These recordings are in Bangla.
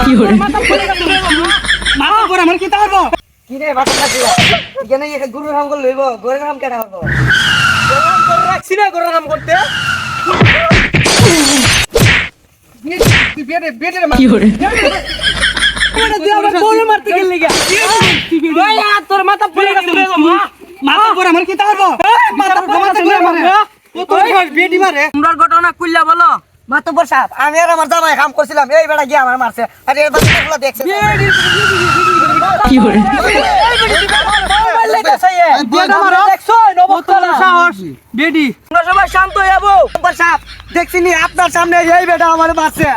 কি hore মাথা পরে আমার কি তারবো কি রে বাটা কাটি এখানে এখানে গুরুর হাম করে লইব গরের হাম কেটা হব রাখছি না নাম করতে কি তোর মাথা পড়ে গেছে মাথা পরে আমার কি তারবো মাথা পরে মাথা পরে মারে ও তো বেটি মারে তোমরার ঘটনা কুল্লা বলো মাতব্বর সাহেব আমি আর আমার জামাই কাম করছিলাম এই বেটা গিয়ে আমার মারছে। আরে বাচ্চাগুলো দেখছে। কি বেডি। আপনার সামনে এই বেটা আমার মারছে।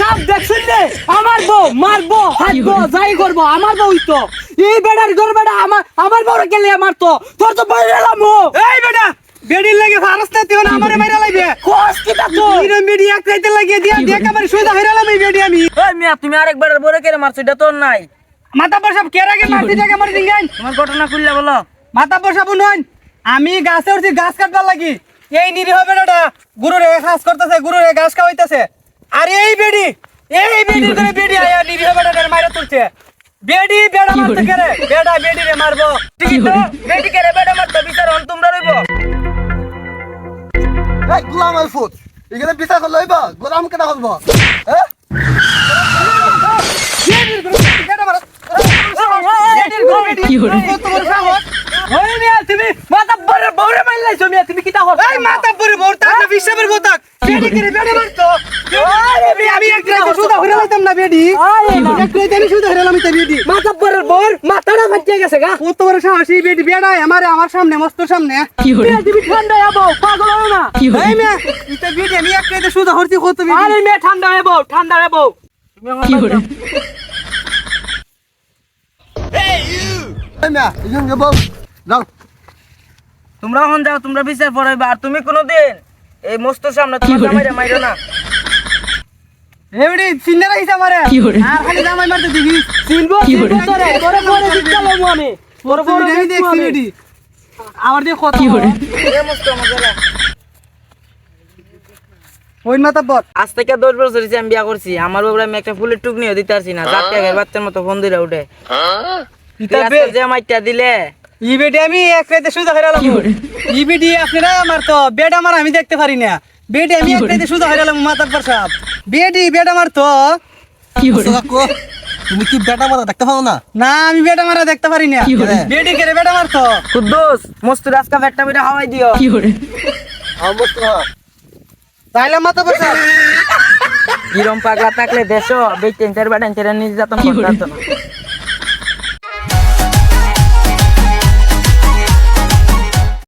সাহেব দেখছেন আমার বউ মারবো হাঁটবো যাই করব আমার বউই তো। এই বেটার ঘর বেটা আমার আমার বউরে গেলে আমার তো তোর তো এলাম এই বেটা বেডির লাগে ফারস্তা না আমারে মাইরা লাগবে। কোস কি তা তো ইরে বেডি লাগিয়ে দিয়া দেখ আমার সুদা এই বেডি আমি। ওই মিয়া তুমি আরেকবার বড় মারছো এটা তোর নাই। মাতাব্বর সাহেব কে রাগে মারতি জায়গা মারি দিঙ্গাই তোমার ঘটনা কুল্লা বলো। মাতাব্বর সাহেব নন আমি গাছে উঠছি গাছ কাটবার লাগি। এই নিরীহ বেটাটা গুরুরে কাজ করতেছে গুরুরে গাছ খাওয়াইতেছে। আর এই বেডি এই বেডি করে বেডি আয়া নিরীহ বেটাটার মাইরা তুলছে। বেডি বেড়া মারতে? গেলে বেডা বেডি রে মারবো। কি তো hore বেটি এই গোলাম আলফুত এখানে বিচার করলে হইব? গোলাম কেটা করব হ্যাঁ কি hore ওই মিয়া তুমি মাতাব্বরের বউরে মারলাইছো মিয়া তুমি কিটা হল এই মাতাব্বরের বউর তার না বিশ্বাসের বউ তাক বেডি করে বেডি মারতো। আরে আমি এক রাতে সুদা হইরা লাইতাম না বেডি। এক রাতে আমি সুদা হইরা লাইতাম বেডি। মাতাব্বরের বর মাথাটা ফাটিয়ে গেছে গা। ও তোমার সাহসী বেডি বেড়ায় আমারে আমার সামনে মস্ত সামনে। তুমি ঠান্ডা যাব পাগল হও না। এই মেয়ে ইতে বেডি আমি এক রাতে সুদা হরতি কত বেডি? আরে মেয়ে ঠান্ডা যাব ঠান্ডা যাব কি hore এই মিয়া ইজন যাব যাও। তোমরা হন যাও তোমরা বিচার পড়াইবা আর তুমি কোনোদিন এই মস্ত সামনে তোমার কি মাইরো না। এই বেডি চিন্না রাখিস আমারে আর খালি জামাই মারতে দিবি? চিনবো তোরে। তোরে পরে দিচ্ছালো আমি। তোরে পরে আমি দেখছি বেডি আমার দিয়ে কত এ মস্ত মজারা ওই মাতাব্বর আজ থেকে দশ বছর হয়েছে আমি বিয়া করছি। আমার বাবুরা আমি একটা ফুলের টুক নিয়ে দিতে পারছি না। বাচ্চার মতো ফোন দিলে উঠে। যে মাইটা দিলে ই বেডি আমি এক রাতে সুদা হইরা কি hore ই বেডি আপনারা আমার তো বেড আমার আমি দেখতে পারি না। বেডি আমি এক মাতাব্বর সাহেব বেডি বেড আমার তো। কি তুমি কি বেটা মারা দেখতে পাও না? না আমি বেড আমার দেখতে পারি না। বেডি কে বেড আমার তো। কুদ্দুস মস্ত রাস্তা ফেটটা মিটা হাওয়াই দিও। কি অবস্থা হ্যাঁ তাইলে মাতাব্বর সাহেব কিরম পাগলা থাকলে দেশো বাটান চার নির্যাতন কি করতে না।